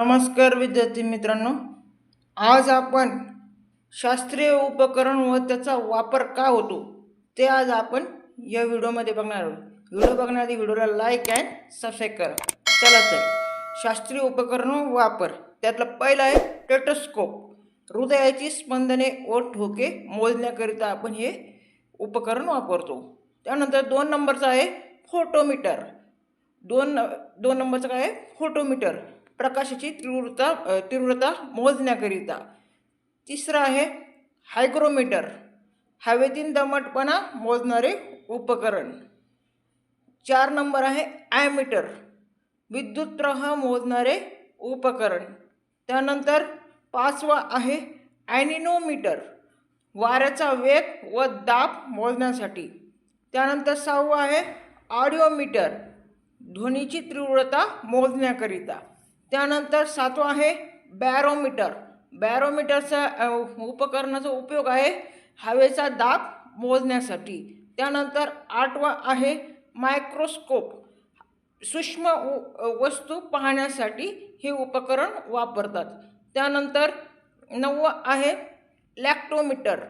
नमस्कार विद्यार्थी मित्रांनो. आज आपण शास्त्रीय उपकरण व त्याचा वापर का होतो ते आज आपण या व्हिडिओमध्ये बघणार आहोत. व्हिडिओ बघण्याआधी व्हिडिओला लाईक अँड सबस्क्राईब करा. चला तर शास्त्रीय उपकरण वापर. त्यातलं पहिलं आहे टेटोस्कोप हृदयाची स्पंदने व ठोके मोजण्याकरिता आपण हे उपकरण वापरतो. त्यानंतर दोन नंबरचं आहे फोटोमीटर दोन दोन नंबरचं काय आहे? फोटोमीटर प्रकाशाची तीव्रता तीव्रता मोजण्याकरिता. तिसरं आहे हायग्रोमीटर. हवेतील दमटपणा मोजणारे उपकरण. चार नंबर आहे ॲमीटर. विद्युत प्रवाह मोजणारे उपकरण. त्यानंतर पाचवा आहे ॲनिनोमीटर. वाऱ्याचा वेग व दाब मोजण्यासाठी. त्यानंतर सहावं आहे ऑडिओमीटर. ध्वनीची तीव्रता मोजण्याकरिता. त्यानंतर सातवा आहे बॅरोमीटर. बॅरोमीटरचा उपकरणाचा उपयोग आहे हवेचा दाब मोजण्यासाठी. त्यानंतर आठवा आहे मायक्रोस्कोप. सूक्ष्म उ- वस्तू पाहण्यासाठी हे उपकरण वापरतात. त्यानंतर नववं आहे लॅक्टोमीटर.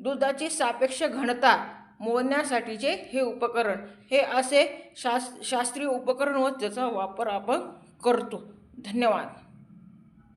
दुधाची सापेक्ष घनता मोजण्यासाठीचे हे उपकरण. हे असे शास शास्त्रीय उपकरण व त्याचा वापर आपण करतो. धन्यवाद.